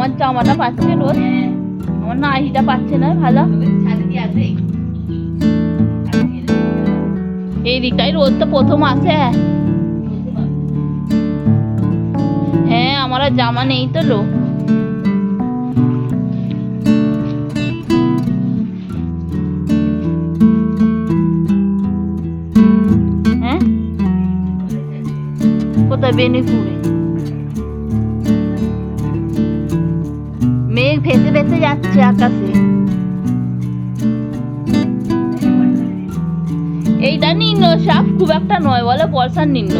আমার জামাটা পাচ্ছে রোদ আমার নাইটিটা পাচ্ছে না, ভালো। এই দিকটাই রোদটা প্রথম আসে হ্যাঁ আমার জামা নেই তো লো হ্যাঁ? কোথায়? বেনিপুরে। মেঘ ভেসে ভেসে যাচ্ছে আকাশে। এইটা নিম্ন সাপ খুব একটা নয়, বলে বর্ষার নিম্ন।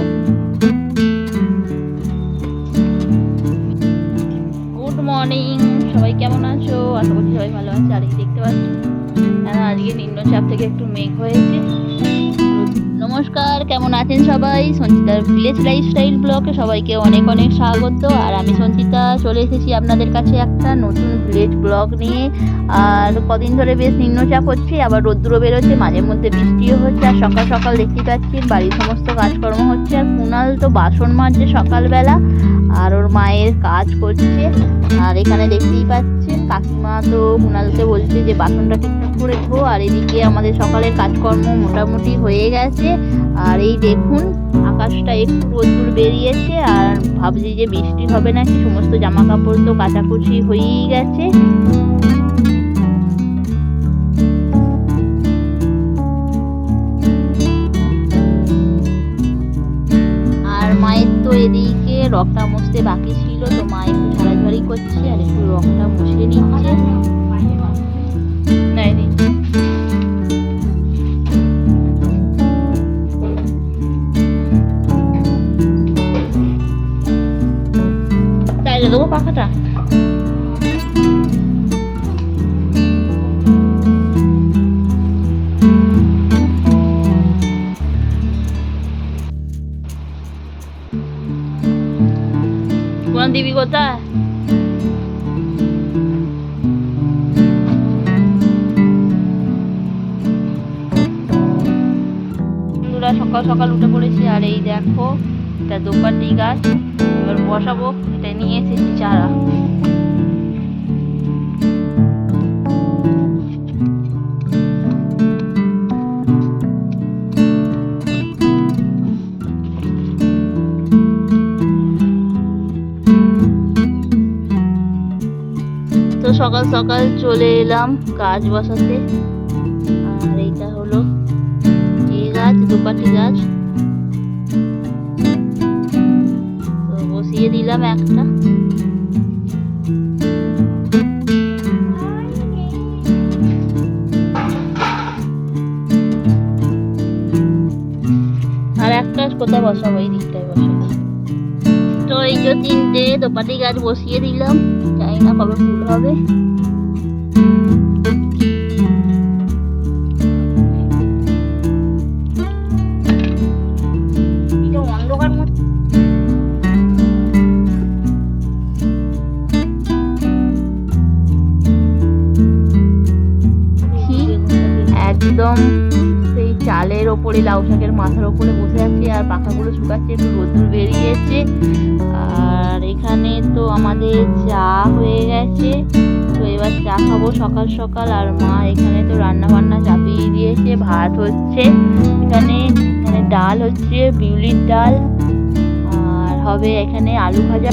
গুড মর্নিং সবাই কেমন আছো? আশা করছি সবাই ভালো আছে, আর দেখতে পাচ্ছি হ্যাঁ আজকে নিম্নচাপ থেকে একটু মেঘ হয়েছে। নমস্কার, কেমন আছেন সবাই? সঞ্চিতার ভিলেজ লাইফস্টাইল ব্লগে সবাইকে অনেক অনেক স্বাগত। আর আমি সঞ্চিতা, চলে এসেছি আপনাদের কাছে একটা নতুন ভিলেজ ব্লগ নিয়ে। আর কদিন ধরে বেশ নিম্নচাপ হচ্ছে, আবার রোদ্দুরও বেরোচ্ছে, মাঝে মধ্যে বৃষ্টিও হচ্ছে, আর সকাল সকাল দেখতে পাচ্ছি বাড়ির সমস্ত কাজকর্ম হচ্ছে। আর কুনাল তো বাসন মাজছে সকালবেলা। আর ওর মায়ের কাজ করছে। আর এখানে দেখতেই পাচ্ছেন, কাকিমা তো কুনালকে বলছে যে বাসনটা ঠিকঠাক করে ধো। আর এদিকে আমাদের সকালের কাজকর্ম মোটামুটি হয়ে গেছে। আর এই দেখুন, আকাশটা একটু রোদ্দুর বেরিয়েছে। আর ভাবছি যে বৃষ্টি হবে নাকি, সমস্ত জামা কাপড় তো কাচাকুচি হয়েই গেছে। আর মায়ের তো এদিকে রকটা মুছতে বাকি ছিল, তো মা একটু ঝাড়াঝাড়ি করছে আর একটু রংটা মুছে নিচ্ছে। পাখাটা? কোথায়? বন্ধুরা, সকাল সকাল উঠে পড়েছি, আর এই দেখো, এটা দোপাটি গাছ, এবার বসাবো, এটা নিয়ে এসেছি চারা। সকাল সকাল চলে এলাম গাছ বসাতে। আর এইটা হলো এই গাছ, দুপাটি গাছ। তো বসিয়ে দিলাম একটা। আর একটা কোথায় বসাবো? এই দিকটায় বসাবো। তো এই যে তিনটে দোপাটি গাছ বসিয়ে দিলাম। জানি না কবে ফুল হবে। মাথার ওপরে বসে আছি আর পাখাগুলো শুকাচ্ছে, একটু রোদ্দুর বেরিয়েছে। আর এখানে তো আমাদের চা হয়ে গেছে। তো এবার চা খাব সকাল সকাল। আর মা এখানে তো রান্না বান্না চাপিয়ে দিয়েছে, ভাত হচ্ছে। এখানে এখানে ডাল হচ্ছে, বিউলির ডাল। আর হবে এখানে আলু ভাজা।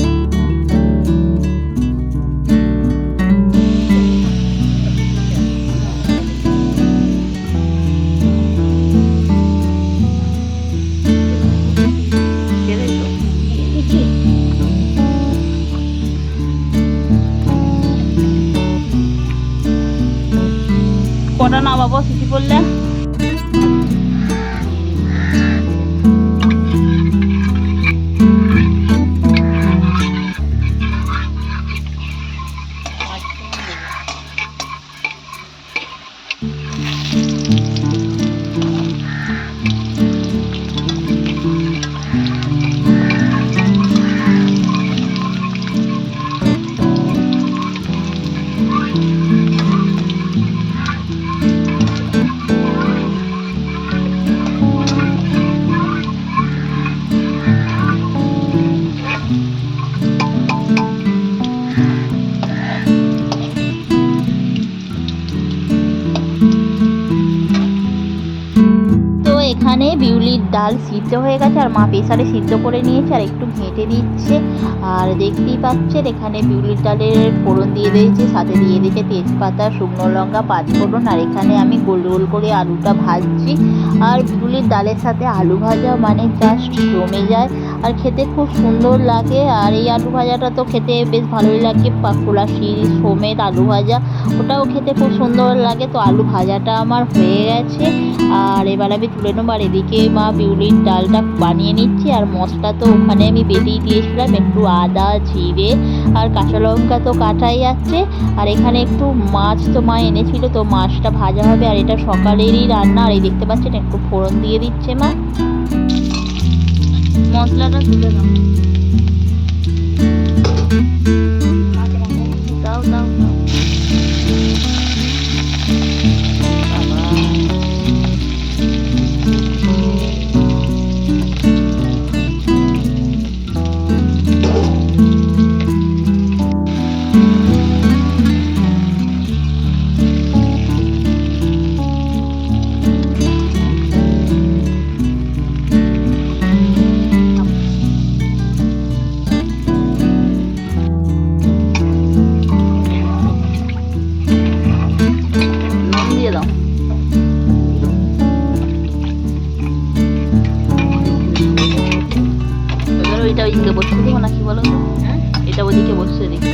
বিউলির ডাল সিদ্ধ হয়ে গেছে আর মা প্রেসারে সিদ্ধ করে নিয়েছে আর একটু ঘেঁটে দিচ্ছে। আর দেখতেই পাচ্ছেন এখানে বিউলির ডালের ফোড়ন দিয়ে দিয়েছে, সাথে দিয়ে দিয়েছে তেজপাতা, শুকনো লঙ্কা, পাঁচফোড়ন আর এখানে আমি গোল গোল করে আলুটা ভাজছি। আর বিউলির ডালের সাথে আলু ভাজা মানে জাস্ট জমে যায়। খেতে খুব সুন্দর লাগে। আর এই আলু ভাজাটা তো খেতে বেশ ভালোই লাগে। পাকুড়া শিল, সমেত, আলু ভাজা, ওটাও খেতে খুব সুন্দর লাগে। তো আলু ভাজাটা আমার হয়ে গেছে। আর এবার আমি তুলে নেব। আর এদিকে মা বিউলির ডালটা বানিয়ে নিচ্ছি। আর মশলা তো ওখানে আমি বেটেই দিয়েছিলাম। একটু আদা, জিরে আর কাঁচা লঙ্কা তো কাটাই আছে আর এখানে একটু মাছ তো মা এনেছিল। তো মাছটা ভাজা হবে। আর এটা সকালেরই রান্না। আর এই দেখতে পাচ্ছেন একটু ফোড়ন দিয়ে দিচ্ছে মা। মশলাটা তুলে দাও ওইদিকে বসতে দিব নাকি বলো তো? এটা ওদিকে বসতে দেখি।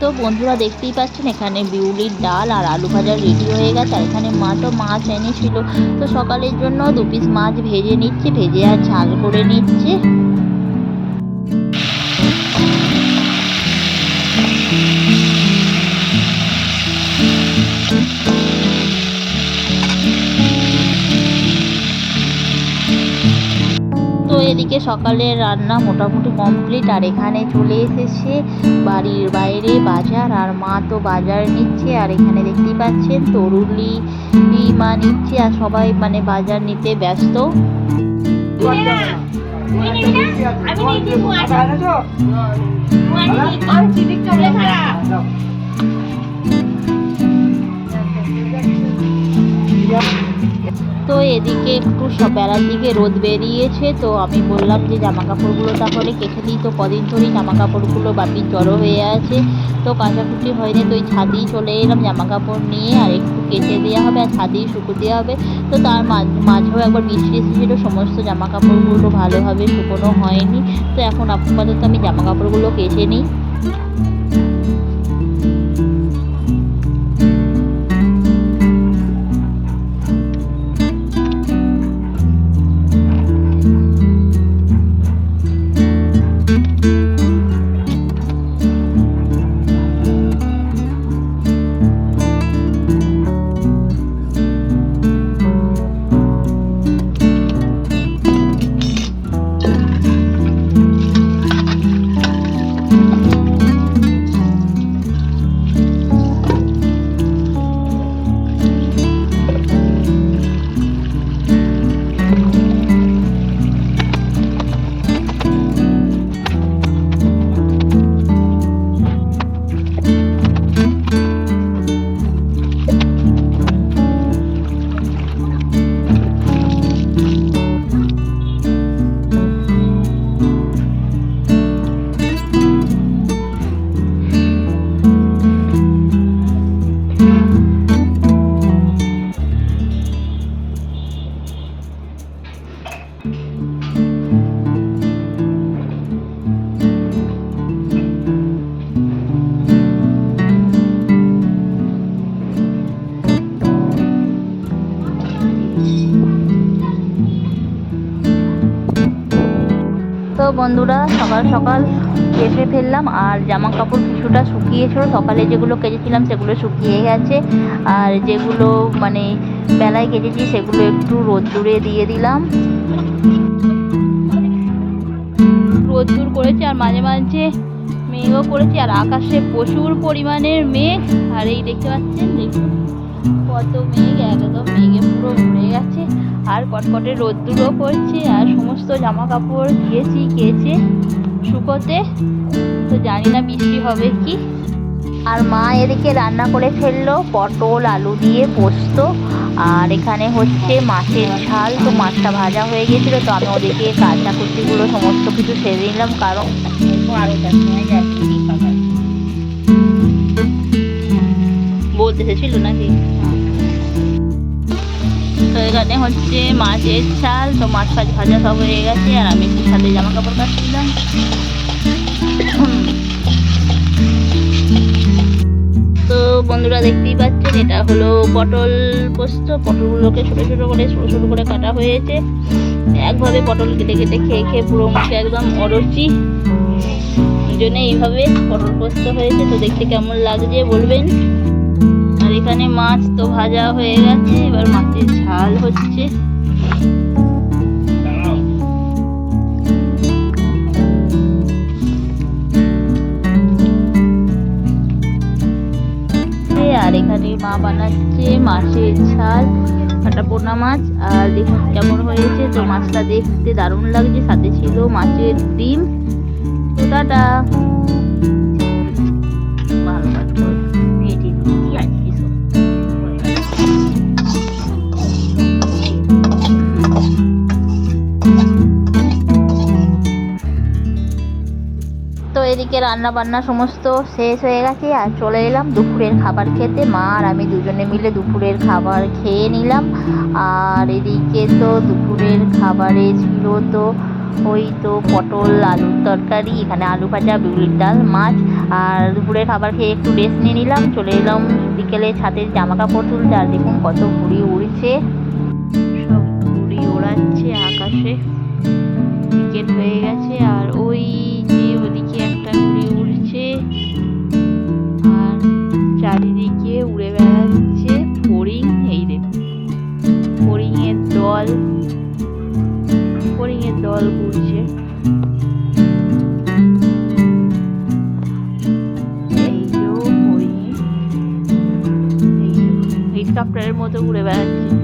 তো বন্ধুরা দেখতেই পাচ্ছেন, এখানে বিউলির ডাল আর আলু ভাজা রেডি হয়ে গেছে, আর এখানে মা তো মাছ এনেছিল। তো সকালের জন্য দু পিস মাছ ভেজে নিচ্ছে, ভেজে আর ঝাল করে নিচ্ছে। তো এদিকে সকালের রান্না মোটামুটি কমপ্লিট আর এখানে চলে এসেছে বাড়ির বাইরে বাজার আর মা তো বাজার নিচ্ছে আর এখানে দেখতেই পাচ্ছেন তরুলি মা নিচ্ছে আর সবাই মানে বাজার নিতে ব্যস্ত। তো এদিকে একটু বেলার দিকে রোদ বেরিয়েছে, তো আমি বললাম যে জামা কাপড়গুলো তাহলে কেটে দিই। তো কদিন ধরেই জামা কাপড়গুলো বাপির জড়ো হয়ে আছে, তো কাচাকুচি হয়নি, তো ওই ছাদেই চলে এলাম জামা কাপড় নিয়ে, আর একটু কেচে দেওয়া হবে, আর ছাদেই শুকো দেওয়া হবে। তো তার মাঝ- মাঝেও একবার বৃষ্টি এসেছিল, সমস্ত জামা কাপড়গুলো ভালোভাবে শুকোনো হয়নি। তো এখন আপাতত আমি জামা কাপড়গুলো কেচে নিই। তো বন্ধুরা, সকাল সকাল কেচে ফেললাম আর জামা কাপড় কিছুটা শুকিয়েছিল। সকালে যেগুলো কেচেছিলাম সেগুলো শুকিয়ে গেছে। আর যেগুলো মানে বেলায় কেচেছি সেগুলো একটু রোদ্দুরে দিয়ে দিলাম। রোদ্দুর করেছে আর মাঝে মাঝে মেঘও করেছে। আর আকাশে প্রচুর পরিমাণের মেঘ। আর এই দেখতে পাচ্ছেন, দেখুন। কত মেঘ, একদম মেঘে পুরো ভরে গেছে। আর কটকটে রোদ্দুরও পড়ছে, আর সমস্ত জামা কাপড় দিয়েছি, কেচে, শুকোতে। তো জানি না বৃষ্টি হবে কি। আর মা এদিকে রান্না করে ফেলল, পটল, আলু দিয়ে পোস্ত। আর এখানে হচ্ছে মাছের ঝাল, তো মাছটা ভাজা হয়ে গেছিল তো আমি ওদিকে কাঁচা কুচিগুলো সমস্ত কিছু সেরে নিলাম, কারণ আরও যাচ্ছি। বলতে এসেছিল নাকি? তো এখানে হচ্ছে মাছের ঝাল, তো মাছ ফাছ ভাজা সব হয়ে গেছে, আর আমি একটু সাথে জামা কাপড় কাটছিলাম। তো বন্ধুরা দেখতেই পাচ্ছেন, এটা হলো পটল পোস্ত। পটলগুলোকে ছোটো ছোটো করে, ছোটো ছোটো করে কাটা হয়েছে। একভাবে পটল কেটে কেটে খেয়ে খেয়ে পুরো মুখে একদম অরুচি। জন্য এইভাবে পটল পোস্ত হয়েছে। তো দেখতে কেমন লাগছে বলবেন? এখানে মাছ তো ভাজা হয়ে গেছে, এবার মাছের ঝাল হচ্ছে। আর এখানে মা বানাচ্ছে মাছের ঝাল একটা পোনা মাছ, আর দেখুন কেমন হয়েছে। তো মাছটা দেখতে দারুণ লাগছে, সাথে ছিল মাছের ডিম। তো টাটা। তো এদিকে রান্না বান্না সমস্ত শেষ হয়ে গেছে আর চলে এলাম দুপুরের খাবার খেতে। মা আর আমি দুজনে মিলে দুপুরের খাবার খেয়ে নিলাম। আর এদিকে তো দুপুরের খাবারে ছিল তো ওই তো পটল, আলুর তরকারি, এখানে আলু ভাজা, বিউলির ডাল, মাছ। আর দুপুরের খাবার খেয়ে একটু রেস্ট নিয়ে নিলাম। চলে এলাম বিকেলে ছাদের জামা কাপড় তুলতে। আর দেখুন কত ঘুড়ি উড়ছে। ওড়াচ্ছে আকাশে। বিকেল হয়ে গেছে আর ওই যে ওদিকে একটা ঘুড়ি উড়ছে। আর চারিদিকে উড়ে বেড়াচ্ছে ফড়িং, এই দেখুন ফড়িংয়ের দল। ফড়িংয়ের দল ঘুরছে। হেলিকপ্টারের মতো ঘুরে বেড়াচ্ছে।